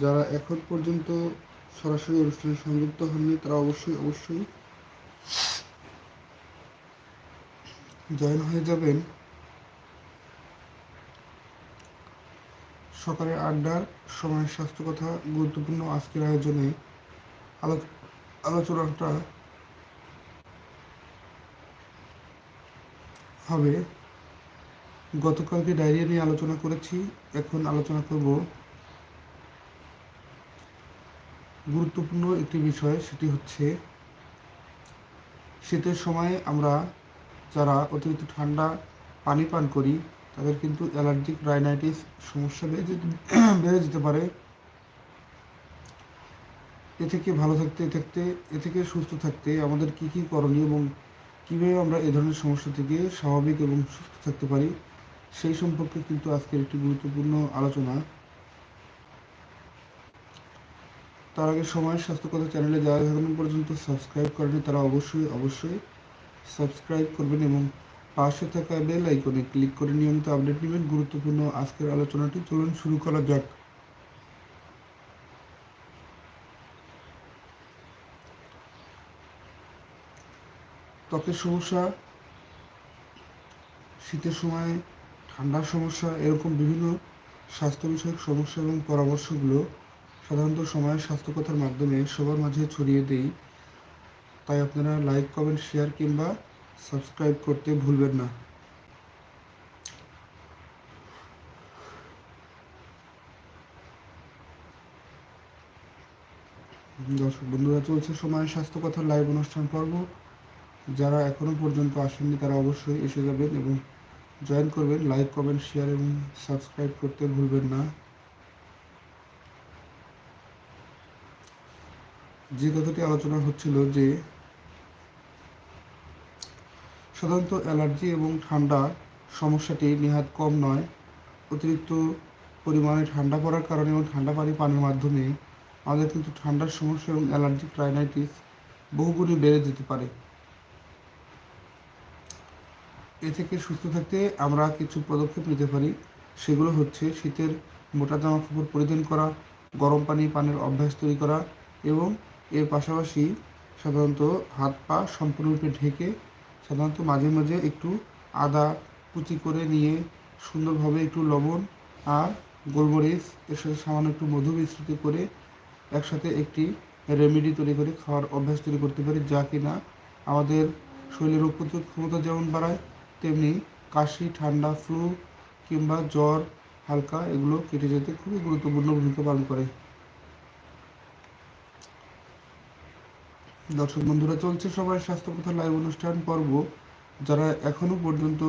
যারা এখন পর্যন্ত সরাসরি অনুষ্ঠানে সংযুক্ত হননি, তারা অবশ্যই অবশ্যই জয়েন হয়ে যাবেন। সকালের আড্ডার সময় স্বাস্থ্য কথা গুরুত্বপূর্ণ আজকের আয়োজনে আলো- আলোচনাটা হবে। গতকালকে ডায়রিয়া নিয়ে আলোচনা করেছি, এখন আলোচনা করব গুরুত্বপূর্ণ একটি বিষয়, সেটি হচ্ছে শীতের সময় আমরা যারা অতিরিক্ত ঠান্ডা পানি পান করি, তাদের কিন্তু অ্যালার্জিক রাইনাইটিস সমস্যা বেড়ে যেতে বেড়ে যেতে পারে। এ থেকে ভালো থাকতে এ থাকতে, এ থেকে সুস্থ থাকতে আমাদের কি কি করণীয় এবং কীভাবে আমরা এ ধরনের সমস্যা থেকে স্বাভাবিক এবং সুস্থ থাকতে পারি, সেই সম্পর্কে কিন্তু আজকের একটি গুরুত্বপূর্ণ আলোচনা। তার আগে সময় স্বাস্থ্য কথা চ্যানেলে যারা এখনও পর্যন্ত সাবস্ক্রাইব করেনি, তারা অবশ্যই অবশ্যই সাবস্ক্রাইব করবেন এবং পাশে থাকা বেল আইকনে ক্লিক করে নিয়মিত আপডেট নেবেন। গুরুত্বপূর্ণ আজকের আলোচনাটি, চলুন শুরু করা যাক। ত্বকের সমস্যা, শীতের সময় ঠান্ডার সমস্যা, এরকম বিভিন্ন স্বাস্থ্য বিষয়ক সমস্যা এবং পরামর্শগুলো সাধারণত সময়ের স্বাস্থ্যকথার মাধ্যমে সবার মাঝে ছড়িয়ে দেই। তাই আপনারা লাইক কমেন্ট শেয়ার কিংবা সাবস্ক্রাইব করতে ভুলবেন না। দর্শক বন্ধুরা, চলছে সময়ের স্বাস্থ্য কথার লাইভ অনুষ্ঠান পর্ব। যারা এখনও পর্যন্ত আসেননি, তারা অবশ্যই এসে যাবেন এবং জয়েন করবেন। লাইক কমেন্ট শেয়ার এবং সাবস্ক্রাইব করতে ভুলবেন না। যে কথাটি আলোচনা হচ্ছিল যে সাধারণত অ্যালার্জি এবং ঠান্ডা সমস্যাটি নেহাত কম নয়। অতিরিক্ত পরিমাণে ঠান্ডা পড়ার কারণে এবং ঠান্ডা পানি পানির মাধ্যমে আমাদের কিন্তু ঠান্ডার সমস্যা এবং অ্যালার্জিক রাইনাইটিস বহুগুণে বেড়ে যেতে পারে। এ থেকে সুস্থ থাকতে আমরা কিছু পদক্ষেপ নিতে পারি। সেগুলো হচ্ছে শীতের মোটা জামা কাপড় পরিধান করা, গরম পানি পানের অভ্যাস তৈরি করা এবং এর পাশাপাশি সাধারণত হাত পা সম্পূর্ণরূপে ঢেকে সাধারণত মাঝে মাঝে একটু আদা কুচি করে নিয়ে সুন্দরভাবে একটু লবণ আর গোলমরিচ এর সাথে সামান্য একটু মধু মিশ্রিত করে একসাথে একটি রেমেডি তৈরি করে খাওয়ার অভ্যাস তৈরি করতে পারি যা কিনা আমাদের শরীরের রোগ প্রতিরোধ ক্ষমতা যেমন বাড়ায়, তেমনি কাশি, ঠান্ডা ফ্লু কিংবা জ্বর, হালকা এগুলো কেটে যেতে খুবই গুরুত্বপূর্ণ ভূমিকা পালন করে। দর্শক বন্ধুরা, চলছে সবাই স্বাস্থ্য কথা লাইভ অনুষ্ঠান পর্ব। যারা এখনও পর্যন্ত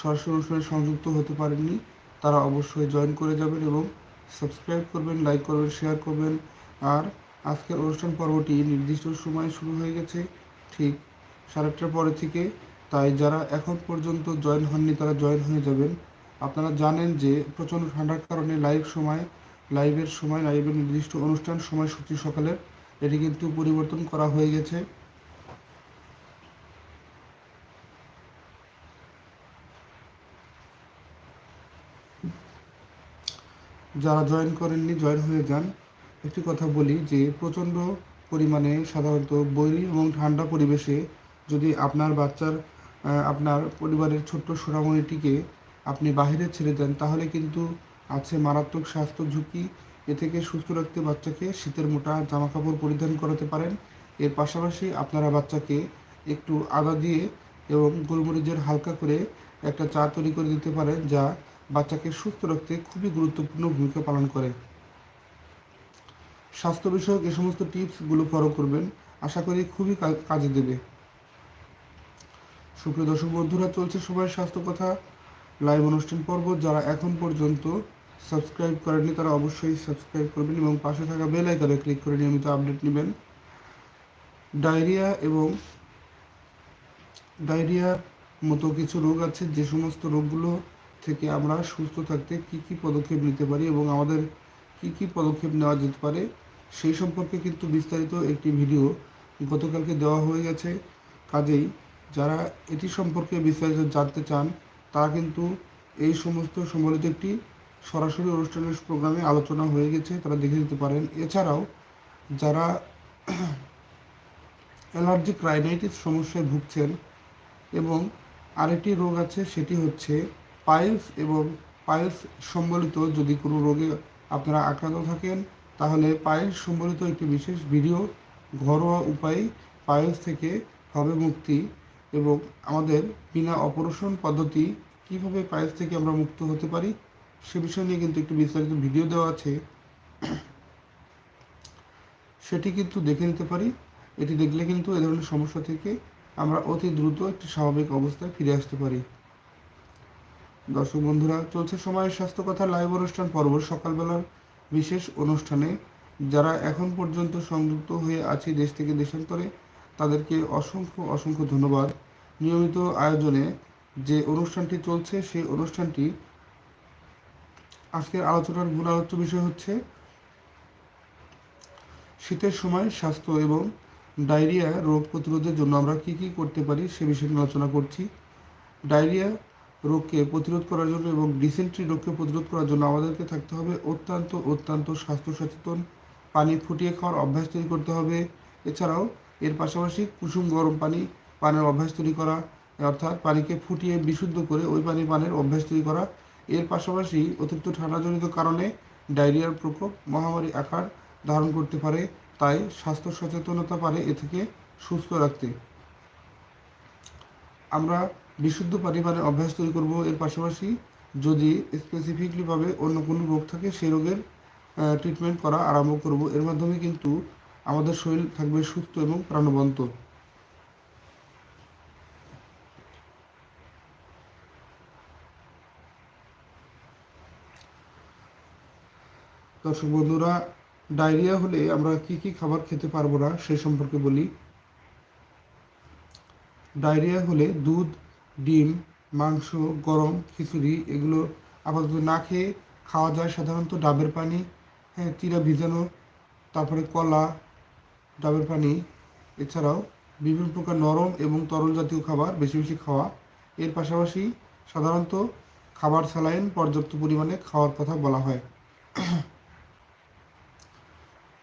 সরাসরি অনুষ্ঠানে সংযুক্ত হতে পারেননি, তারা অবশ্যই জয়েন করে যাবেন এবং সাবস্ক্রাইব করবেন লাইক করবেন শেয়ার করবেন। আর আজকের অনুষ্ঠান পর্বটি নির্দিষ্ট সময়ে শুরু হয়ে গেছে, ঠিক সাড়ে আটটার পরে থেকে। তাই যারা এখন পর্যন্ত জয়েন হননি, তারা জয়েন হয়ে যাবেন। আপনারা জানেন যে প্রচণ্ড ঠান্ডার কারণে লাইভ সময় লাইভের সময় লাইভের নির্দিষ্ট অনুষ্ঠান সময় সময়সূচি সকালের এটি কিন্তু পরিবর্তন করা হয়ে গেছে। যারা জয়েন করেননি, জয়েন হয়ে যান। একটি কথা বলি যে, প্রচণ্ড পরিমাণে সাধারণত বৈরী এবং ঠান্ডা পরিবেশে যদি আপনার বাচ্চার আপনার পরিবারের ছোট্ট সোনামণিটিকে আপনি বাইরে ছেড়ে দেন, তাহলে কিন্তু আছে মারাত্মক স্বাস্থ্য ঝুঁকি এ থেকে সুস্থ রাখতে বাচ্চাকে শীতের মোটা জামা কাপড় পরিধান করাতে পারেন। এর পাশাপাশি আপনারা বাচ্চাকে একটু আদা দিয়ে এবং গোলমরিচের হালকা করে একটা চা তৈরি করে দিতে পারেন, যা বাচ্চাকে সুস্থ রাখতে খুবই গুরুত্বপূর্ণ ভূমিকা পালন করে। স্বাস্থ্য বিষয়ক এই সমস্ত টিপসগুলো ফলো করবেন। আশা করি খুবই কাজে দেবে। সুপ্রিয় দর্শক বন্ধুরা, চলছে সবাই স্বাস্থ্য কথা। লাইভ অনুষ্ঠান পর্ব যারা এখন পর্যন্ত সাবস্ক্রাইব করেননি তারা অবশ্যই সাবস্ক্রাইব করবেন এবং পাশে থাকা বেল আইকনে ক্লিক করে নিয়মিত আপডেট নেবেন। ডায়রিয়া এবং ডায়রিয়ার মতো কিছু রোগ আছে, যে সমস্ত রোগগুলো থেকে আমরা সুস্থ থাকতে কি কি পদক্ষেপ নিতে পারি এবং আমাদের কি কি পদক্ষেপ নেওয়া যেতে পারে, সেই সম্পর্কে কিন্তু বিস্তারিত একটি ভিডিও গতকালকে দেওয়া হয়ে গেছে। কাজেই যারা এটি সম্পর্কে বিস্তারিত জানতে চান, তারা কিন্তু এই সমস্ত সম্বলিত একটি সরাসরি অনুষ্ঠানের প্রোগ্রামে আলোচনা হয়ে গেছে, তারা দেখে নিতে পারেন। এছাড়াও যারা অ্যালার্জিক রাইনাইটিস সমস্যায় ভুগছেন এবং আরেকটি রোগ আছে, সেটি হচ্ছে পাইলস এবং পাইলস সম্বলিত যদি কোনো রোগে আপনারা আক্রান্ত থাকেন, তাহলে পাইলস সম্বলিত একটি বিশেষ ভিডিও, ঘরোয়া উপায়ে পাইলস থেকে হবে মুক্তি এবং আমাদের বিনা অপারেশন পদ্ধতি কীভাবে পাইলস থেকে আমরা মুক্ত হতে পারি সে বিষয় নিয়ে কিন্তু একটি বিস্তারিত ভিডিও দেওয়া আছে। সেটি কিন্তু দেখে নিতে পারি। এটি দেখলে কিন্তু এ ধরনের সমস্যা থেকে আমরা অতি দ্রুত একটি স্বাভাবিক অবস্থায় ফিরে আসতে পারি। দর্শক বন্ধুরা, চলছে সময়ের স্বাস্থ্য কথা লাইভ অনুষ্ঠান পর্ব সকালবেলার বিশেষ অনুষ্ঠানে। যারা এখন পর্যন্ত সংযুক্ত হয়ে আছি দেশ থেকে দেশান্তরে, তাদেরকে অসংখ্য অসংখ্য ধন্যবাদ। নিয়মিত আয়োজনে যে অনুষ্ঠানটি চলছে, সেই অনুষ্ঠানটি আজকের আলোচনার মূল আলোচ্য বিষয় হচ্ছে শীতের সময় স্বাস্থ্য এবং ডায়রিয়া রোগ প্রতিরোধের জন্য আমরা কি কি করতে পারি সে বিষয়ে আলোচনা করছি। ডায়রিয়া রোগকে প্রতিরোধ করার জন্য এবং ডিসেন্ট্রি রোগকে প্রতিরোধ করার জন্য আমাদেরকে থাকতে হবে অত্যন্ত অত্যন্ত স্বাস্থ্য সচেতন পানি ফুটিয়ে খাওয়ার অভ্যাস তৈরি করতে হবে। এছাড়াও এর পাশাপাশি কুসুম গরম পানি, পানের অভ্যাস তৈরি করা, অর্থাৎ পানিকে ফুটিয়ে বিশুদ্ধ করে ওই পানি, পানের অভ্যাস তৈরি করা এর পাশাপাশি অতিরিক্ত ঠান্ডাজনিত কারণে ডায়রিয়ার প্রকোপ, মহামারী আকার ধারণ করতে পারে, তাই স্বাস্থ্য সচেতনতা পারে এ থেকে সুস্থ রাখতে। আমরা বিশুদ্ধ পানের অভ্যাস তৈরি করব। এর পাশাপাশি যদি স্পেসিফিকলিভাবে অন্য কোনো রোগ থাকে সেই রোগের ট্রিটমেন্ট করা আরম্ভ করব। এর মাধ্যমে কিন্তু আমাদের শরীর থাকবে সুস্থ এবং প্রাণবন্ত। দর্শক বন্ধুরা, ডায়রিয়া হলে আমরা কি কি খাবার খেতে পারব না সে সম্পর্কে বলি। ডায়রিয়া হলে দুধ, ডিম, মাংস, গরম, খিচুড়ি এগুলো আপাতত না খেয়ে খাওয়া যায় সাধারণত ডাবের পানি হ্যাঁ চিরা ভিজানো, তারপরে কলা, ডাবের পানি, এছাড়াও বিভিন্ন প্রকার নরম এবং তরল জাতীয় খাবার বেশি বেশি খাওয়া। এর পাশাপাশি সাধারণত খাবার স্যালাইন পর্যাপ্ত পরিমাণে খাওয়ার কথা বলা হয়।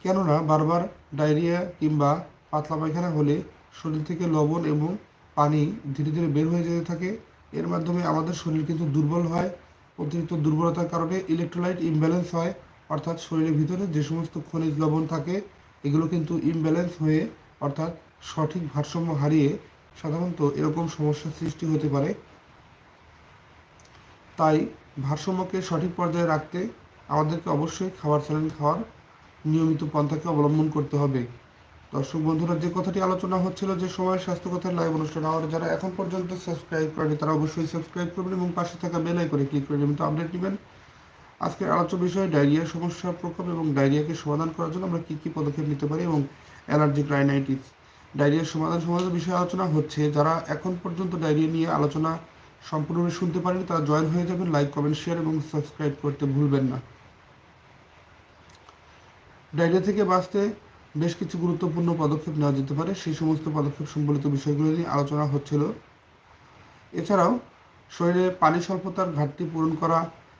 কেননা বারবার ডায়রিয়া কিংবা পাতলা পায়খানা হলে শরীর থেকে লবণ এবং পানি ধীরে ধীরে বের হয়ে যেতে থাকে। এর মাধ্যমে আমাদের শরীর কিন্তু দুর্বল হয়, অতিরিক্ত দুর্বলতার কারণে ইলেকট্রোলাইট ইমব্যালেন্স হয়, অর্থাৎ শরীরের ভিতরে যে সমস্ত খনিজ লবণ থাকে, এগুলো কিন্তু ইমব্যালেন্স হয়ে অর্থাৎ সঠিক ভারসাম্য হারিয়ে সাধারণত এরকম সমস্যার সৃষ্টি হতে পারে। তাই ভারসাম্যকে সঠিক পর্যায়ে রাখতে আমাদেরকে অবশ্যই খাবার স্যালাইন খাওয়ার নিয়মিত পন্থাকে অবলম্বন করতে হবে। দর্শক বন্ধুরা, যে কথাটি আলোচনা হচ্ছিল যে সময় স্বাস্থ্য কথার লাইভ অনুষ্ঠান আমার যারা এখন পর্যন্ত সাবস্ক্রাইব করেনি, তারা অবশ্যই সাবস্ক্রাইব করবেন এবং পাশে থাকা বেল আইকনে ক্লিক করে নিয়মিত আপডেট নেবেন। আজকের আলোচ্য বিষয়, ডায়রিয়া, সমস্যার প্রকোপ এবং ডায়রিয়াকে সমাধান করার জন্য আমরা কী কী পদক্ষেপ নিতে পারি এবং অ্যালার্জিক রাইনাইটিস ডায়রিয়ার সমাধান সমাধান বিষয়ে আলোচনা হচ্ছে। যারা এখন পর্যন্ত ডায়রিয়া নিয়ে আলোচনা সম্পূর্ণভাবে শুনতে পারেনি তারা জয়েন হয়ে যাবেন, লাইক, কমেন্ট, শেয়ার এবং সাবস্ক্রাইব করতে ভুলবেন না। ডায়রিয়া থেকে বাঁচতে বেশ কিছু গুরুত্বপূর্ণ পদক্ষেপ নেওয়া যেতে পারে। সেই সমস্ত পদক্ষেপ সম্বলিত বিষয়গুলো নিয়ে আলোচনা হচ্ছিল। এছাড়াও শরীরে পানি স্বল্পতার ঘাটতি পূরণ করা,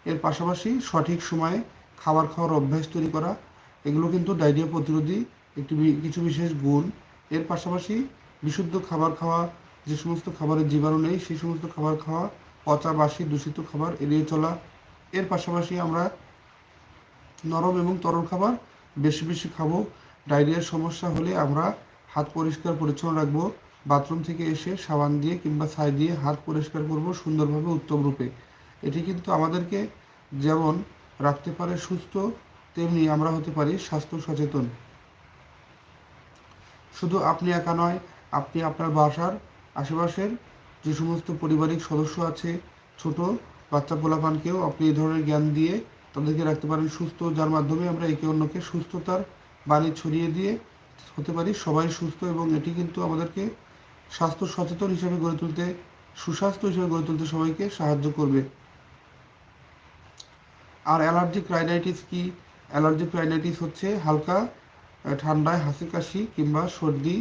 এর পাশাপাশি সঠিক সময়ে খাবার খাওয়ার অভ্যাস তৈরি করা, এগুলো কিন্তু ডায়রিয়া প্রতিরোধী একটি কিছু বিশেষ গুণ। এর পাশাপাশি বিশুদ্ধ খাবার খাওয়া, যে সমস্ত খাবারের জীবাণু নেই, সেই সমস্ত খাবার খাওয়া, পচা, বাসি, দূষিত খাবার এড়িয়ে চলা। এর পাশাপাশি আমরা নরম এবং তরল খাবার বেশি বেশি খাব। ডায়রিয়ার সমস্যা হলে আমরা হাত পরিষ্কার পরিচ্ছন্ন রাখব। বাথরুম থেকে এসে সাবান দিয়ে কিংবা ছাই দিয়ে হাত পরিষ্কার করব সুন্দরভাবে উত্তম রূপে। এটি কিন্তু আমাদেরকে যেমন রাখতে পারে সুস্থ, তেমনি আমরা হতে পারি স্বাস্থ্য সচেতন। শুধু আপনি একা নয়, আপনি আপনার বাসার আশেপাশের যে সমস্ত পারিবারিক সদস্য আছে, ছোট বাচ্চা পোলাপানকেও আপনি এই ধরনের জ্ঞান দিয়ে তাদেরকে রাখতে পারেন সুস্থ, যার মাধ্যমে আমরা একে অন্যকে সুস্থতার বাণী ছড়িয়ে দিয়ে হতে পারি। সবাই সুস্থ এবং এটি কিন্তু আমাদেরকে স্বাস্থ্য সচেতন হিসেবে গড়ে তুলতে, সুস্বাস্থ্য হিসেবে গড়ে তুলতে সবাইকে সাহায্য করবে। আর অ্যালার্জিক রাইনাইটিস কি? অ্যালার্জিক রাইনাইটিস হচ্ছে হালকা ঠান্ডায় হাসি কাশি কিংবা সর্দি।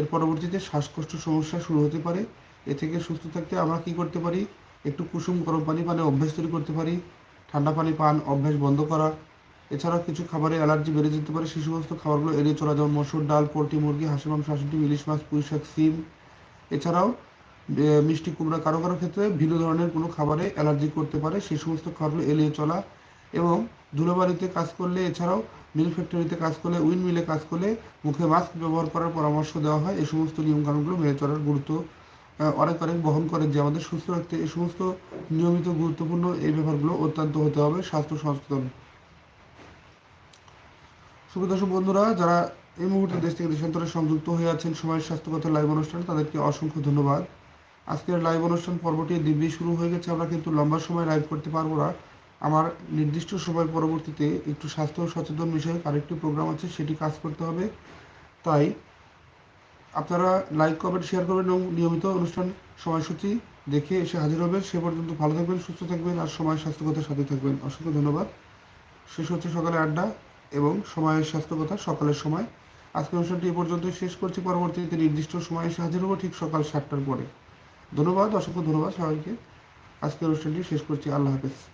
এর পরবর্তীতে শ্বাসকষ্ট সমস্যা শুরু হতে পারে। এ থেকে সুস্থ থাকতে আমরা কি করতে পারি? একটু কুসুম গরম পানি পানে অভ্যাস তৈরি করতে পারি। ঠান্ডা পানি পান, অভ্যাস বন্ধ করা, এছাড়া কিছু খাবারে অ্যালার্জি বেড়ে যেতে পারে। সেই সমস্ত খাবারগুলো এড়িয়ে চলা যেমন মসুর ডাল, পোলট্রি মুরগি হাঁসের মাংস হাঁসের ইলিশ মাছ, পুঁই শাক, সিম। এছাড়াও মিষ্টি কুমড়া কারও কারও ক্ষেত্রে ভিন্ন ধরনের কোনো খাবারে অ্যালার্জি করতে পারে। সেই সমস্ত খাবারগুলো এড়িয়ে চলা এবং ধুলোবাড়িতে কাজ করলে, এছাড়াও মিল ফ্যাক্টরিতে কাজ করলে উইন মিলে কাজ করলে মুখে মাস্ক ব্যবহার করার পরামর্শ দেওয়া হয়। এই সমস্ত নিয়মকানুনগুলো মেনে চলার গুরুত্ব অনেক অনেক বহন করেন যে আমাদের সুস্থ রাখতে এই সমস্ত নিয়মিত গুরুত্বপূর্ণ এই ব্যাপারগুলো অত্যন্ত হতে হবে স্বাস্থ্য সচেতন। সুবিদর্শক বন্ধুরা, যারা এই মুহূর্তে দেশ থেকে দেশান্তরে সংযুক্ত হয়ে আছেন সময়ের স্বাস্থ্যকথা লাইভ অনুষ্ঠান, তাদেরকে অসংখ্য ধন্যবাদ। আজকের লাইভ অনুষ্ঠান পর্বটি দিব্যি শুরু হয়ে গেছে, আমরা কিন্তু লম্বা সময় লাইভ করতে পারব না। আমার নির্দিষ্ট সময় পরবর্তীতে একটু স্বাস্থ্য সচেতন বিষয়ে আরেকটি প্রোগ্রাম আছে, সেটি কাজ করতে হবে। তাই আপনারা লাইক কমেন্ট শেয়ার করবেন এবং নিয়মিত অনুষ্ঠান সময়সূচি দেখে এসে হাজির হবেন। সে পর্যন্ত ভালো থাকবেন, সুস্থ থাকবেন আর সময়, স্বাস্থ্যকতার সাথে থাকবেন। অসংখ্য ধন্যবাদ। শেষ হচ্ছে সকালে আড্ডা এবং সময়ের স্বাস্থ্যকতা সকালের সময়। আজকের অনুষ্ঠানটি এ পর্যন্তই শেষ করছি। পরবর্তীতে নির্দিষ্ট সময়ে এসে হাজির হব ঠিক সকাল সাতটার পরে। ধন্যবাদ, অসংখ্য ধন্যবাদ সবাইকে। আজকের অনুষ্ঠানটি শেষ করছি। আল্লাহ হাফেজ।